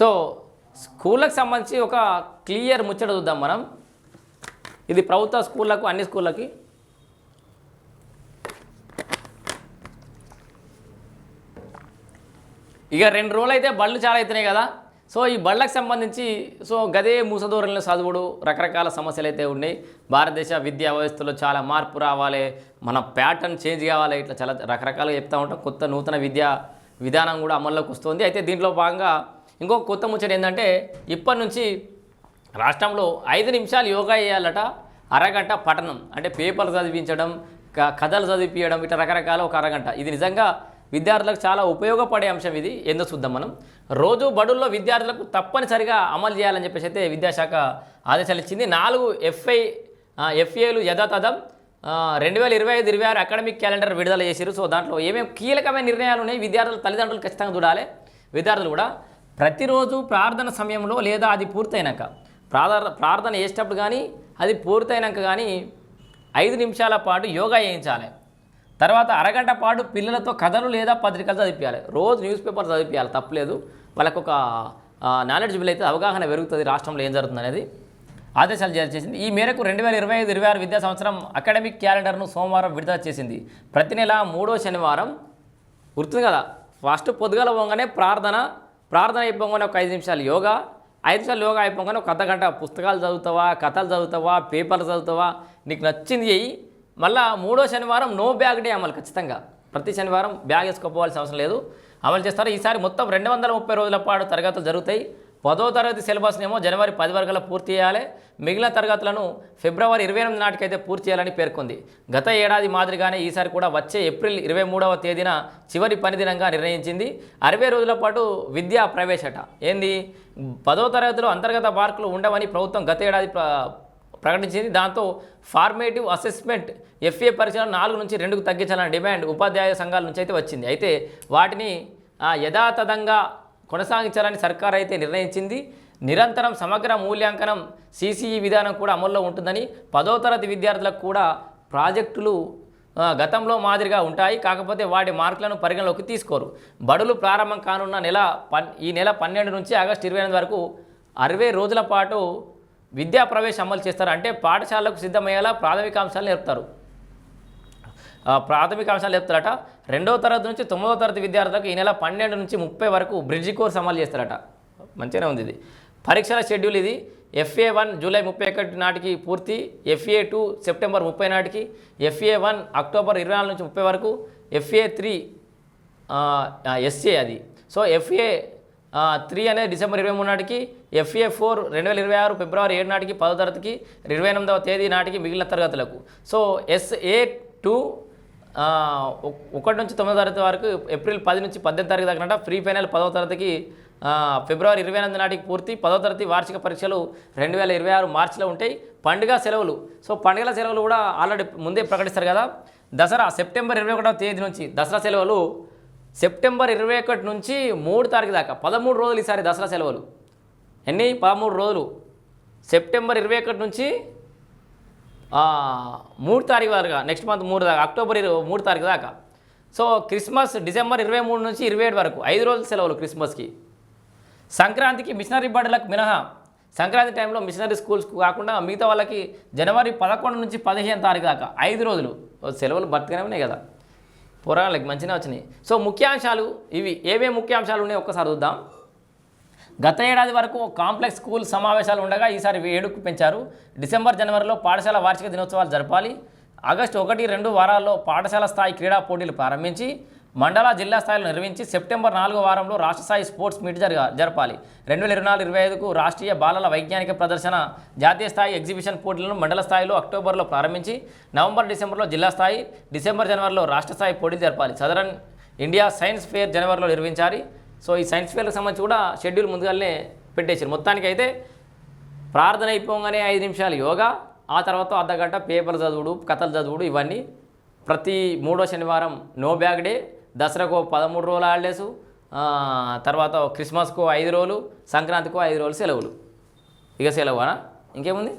So స్కూళ్ళకు సంబంధించి ఒక క్లియర్ ముచ్చట చూద్దాం మనం. ఇది ప్రభుత్వ స్కూళ్ళకు అన్ని స్కూళ్ళకి. ఇక రెండు రోజులు అయితే బళ్ళు చాలా అవుతున్నాయి కదా. సో ఈ బళ్ళకు సంబంధించి సో గదే మూసదూరంలో చదువుడు రకరకాల సమస్యలు అయితే ఉన్నాయి. భారతదేశ విద్యా వ్యవస్థలో చాలా మార్పు రావాలి. మన ప్యాటర్న్ చేంజ్ కావాలి. ఇట్లా చాలా రకరకాలుగా చెప్తా ఉంటాం. కొత్త నూతన విద్యా విధానం కూడా అమల్లోకి వస్తుంది. అయితే దీంట్లో భాగంగా ఇంకో కొత్త ముచ్చట ఏంటంటే ఇప్పటి నుంచి రాష్ట్రంలో ఐదు నిమిషాలు యోగా చేయాలట అరగంట పఠనం. అంటే పేపర్లు చదివించడం క- కథలు చదివించడం ఇట్లా రకరకాల ఒక అరగంట. ఇది నిజంగా విద్యార్థులకు చాలా ఉపయోగపడే అంశం ఇది. ఏందో చూద్దాం మనం. రోజు బడుల్లో విద్యార్థులకు తప్పనిసరిగా అమలు చేయాలని చెప్పేసి అయితే విద్యాశాఖ ఆదేశాలు ఇచ్చింది నాలుగు ఎఫ్ఐ ఎఫ్ఏలు యథాతథం రెండు వేల ఇరవై ఐదు ఇరవై ఆరు అకాడమిక్ క్యాలెండర్ విడుదల చేశారు సో దాంట్లో ఏమేమి కీలకమైన నిర్ణయాలు ఉన్నాయి? విద్యార్థుల తల్లిదండ్రులు ఖచ్చితంగా చూడాలి. విద్యార్థులు కూడా ప్రతిరోజు ప్రార్థన సమయంలో లేదా అది పూర్తయినాక ప్రార్థన ప్రార్థన చేసేటప్పుడు కానీ అది పూర్తయినాక కానీ ఐదు నిమిషాల పాటు యోగా చేయించాలి. తర్వాత అరగంట పాటు పిల్లలతో కథలు లేదా పత్రికలు చదివించాలి రోజు న్యూస్ పేపర్ చదివించాలి తప్పలేదు. వాళ్ళకు ఒక నాలెడ్జబుల్ అయితే అవగాహన పెరుగుతుంది రాష్ట్రంలో ఏం జరుగుతుంది అనేది. ఆదేశాలు జారీ చేసింది. ఈ మేరకు రెండు వేల ఇరవై ఐదు ఇరవై ఆరు విద్యా సంవత్సరం అకాడమిక్ క్యాలెండర్ను సోమవారం విడుదల చేసింది. ప్రతి నెల మూడో శనివారం గుర్తుంది కదా? ఫస్ట్ పొద్దుగల పోగానే ప్రార్థన ప్రార్థన అయిపోగానే ఒక ఐదు నిమిషాలు యోగా ఐదు నిమిషాలు యోగా అయిపోగానే ఒక అర్ధ గంట పుస్తకాలు చదువుతావా కథలు చదువుతావా పేపర్లు చదువుతావా నీకు నచ్చింది చెయ్యి. మళ్ళా మూడో శనివారం నో బ్యాగ్ డే అమలు ఖచ్చితంగా. ప్రతి శనివారం బ్యాగ్ వేసుకోపోవాల్సిన అవసరం లేదు. అమలు చేస్తారు. ఈసారి మొత్తం రెండు వందల ముప్పై రోజుల పాటు తరగతులు జరుగుతాయి. పదో తరగతి సిలబస్నేమో జనవరి పది వరకల్లా పూర్తి చేయాలి. మిగిలిన తరగతులను ఫిబ్రవరి ఇరవై ఎనిమిది నాటికైతే పూర్తి చేయాలని పేర్కొంది. గత ఏడాది మాదిరిగానే ఈసారి కూడా వచ్చే ఏప్రిల్ ఇరవై మూడవ తేదీన చివరి పనిదినంగా నిర్ణయించింది. అరవై రోజుల పాటు విద్యా ప్రవేశట. ఏంది? పదో తరగతిలో అంతర్గత మార్కులు ఉండవని ప్రభుత్వం గత ఏడాది ప్రకటించింది. దాంతో ఫార్మేటివ్ అసెస్మెంట్ ఎఫ్ఏ పరీక్షలను నాలుగు నుంచి రెండుకు తగ్గించాలన్న డిమాండ్ ఉపాధ్యాయ సంఘాల నుంచి అయితే వచ్చింది. అయితే వాటిని యథాతథంగా కొనసాగించాలని సర్కార్ అయితే నిర్ణయించింది. నిరంతరం సమగ్ర మూల్యాంకనం సీసీఈ విధానం కూడా అమల్లో ఉంటుందని పదో తరగతి విద్యార్థులకు కూడా ప్రాజెక్టులు గతంలో మాదిరిగా ఉంటాయి. కాకపోతే వాటి మార్కులను పరిగణలోకి తీసుకోరు. బడులు ప్రారంభం కానున్న నెల పన్ ఈ నెల పన్నెండు నుంచి ఆగస్టు ఇరవై ఎనిమిది వరకు అరవై రోజుల పాటు విద్యా ప్రవేశం అమలు చేస్తారు. అంటే పాఠశాలకు సిద్ధమయ్యేలా ప్రాథమిక అంశాలు నేర్పుతారు. ప్రాథమిక అంశాలు చెప్తారట. రెండవ తరగతి నుంచి తొమ్మిదవ తరగతి విద్యార్థులకు ఈ నెల పన్నెండు నుంచి ముప్పై వరకు బ్రిడ్జి కోర్స్ అమలు చేస్తారట. మంచిగానే ఉంది ఇది. పరీక్షల షెడ్యూల్ ఇది. ఎఫ్ఏ వన్ జూలై ముప్పై ఒకటి నాటికి పూర్తి ఎఫ్ఏ టూ సెప్టెంబర్ ముప్పై నాటికి ఎఫ్ఏ వన్ అక్టోబర్ ఇరవై నాలుగు నుంచి ముప్పై వరకు ఎఫ్ఏ త్రీ ఎస్ఏ అది. సో ఎఫ్ఏ త్రీ అనేది డిసెంబర్ ఇరవై మూడు నాటికి ఎఫ్ఏ ఫోర్ రెండు వేల ఇరవై ఆరు ఫిబ్రవరి ఏడు నాటికి పదో తరగతికి ఇరవై ఎనిమిదవ తేదీ నాటికి మిగిలిన తరగతులకు. సో ఎస్ఏ టూ ఒకటి నుంచి తొమ్మిదో తరగతి వరకు ఏప్రిల్ పది నుంచి పద్దెనిమిది తారీఖు దాకా ఫ్రీ ఫైనల్ పదవ తరగతికి ఫిబ్రవరి ఇరవై ఎనిమిది నాటికి పూర్తి పదో తరగతి వార్షిక పరీక్షలు రెండు వేల ఇరవై ఆరు మార్చిలో ఉంటాయి. పండుగ సెలవులు. సో పండుగల సెలవులు కూడా ఆల్రెడీ ముందే ప్రకటిస్తారు కదా. దసరా సెప్టెంబర్ ఇరవై ఒకటవ తేదీ నుంచి దసరా సెలవులు సెప్టెంబర్ ఇరవై ఒకటి నుంచి మూడు తారీఖు దాకా పదమూడు రోజులు ఈసారి దసరా సెలవులు. ఎన్ని? పదమూడు రోజులు. సెప్టెంబర్ ఇరవై ఒకటి నుంచి మూడు తారీఖు వరకు నెక్స్ట్ మంత్ మూడు దాకా అక్టోబర్ ఇరవై మూడు తారీఖు దాకా. సో క్రిస్మస్ డిసెంబర్ ఇరవై మూడు నుంచి ఇరవై ఏడు వరకు ఐదు రోజుల సెలవులు క్రిస్మస్కి సంక్రాంతికి మిషనరీ బడులకు మినహా సంక్రాంతి టైంలో మిషనరీ స్కూల్స్ కాకుండా మిగతా వాళ్ళకి జనవరి పదకొండు నుంచి పదిహేను తారీఖు దాకా ఐదు రోజులు సెలవులు బతికనే ఉన్నాయి కదా. పోరాళ్ళకి మంచిగా వచ్చినాయి. సో ముఖ్యాంశాలు ఇవి ఏవే ముఖ్యాంశాలు ఉన్నాయో? ఒక్కసారి చూద్దాం. గత ఏడాది వరకు కాంప్లెక్స్ స్కూల్ సమావేశాలు ఉండగా ఈసారి ఏడుకు పెంచారు. డిసెంబర్ జనవరిలో పాఠశాల వార్షిక దినోత్సవాలు జరపాలి. ఆగస్టు ఒకటి రెండు వారాల్లో పాఠశాల స్థాయి క్రీడా పోటీలు ప్రారంభించి మండల జిల్లా స్థాయిలో నిర్వహించి సెప్టెంబర్ నాలుగో వారంలో రాష్ట్ర స్థాయి స్పోర్ట్స్ మీట్ జరగ జరపాలి. రెండు వేల ఇరవై నాలుగు ఇరవై ఐదుకు రాష్ట్రీయ బాలల వైజ్ఞానిక ప్రదర్శన జాతీయ స్థాయి ఎగ్జిబిషన్ పోటీలను మండల స్థాయిలో అక్టోబర్లో ప్రారంభించి నవంబర్ డిసెంబర్లో జిల్లా స్థాయి డిసెంబర్ జనవరిలో రాష్ట్ర స్థాయి పోటీలు జరపాలి. సదరన్ ఇండియా సైన్స్ ఫేర్ జనవరిలో నిర్వహించాలి. సో ఈ సైన్స్ ఫేర్కి సంబంధించి కూడా షెడ్యూల్ ముందుగానే పెట్టేశారు. మొత్తానికి అయితే ప్రార్థన అయిపోగానే ఐదు నిమిషాలు యోగా ఆ తర్వాత అర్ధగంట పేపర్ చదువుడు కథలు చదువుడు ఇవన్నీ ప్రతి మూడో శనివారం నో బ్యాగ్ డే దసరాకు పదమూడు రోజులు హాలిడేస్ తర్వాత క్రిస్మస్కు ఐదు రోజులు సంక్రాంతికు ఐదు రోజులు సెలవులు. ఇక సెలవునా? ఇంకేముంది?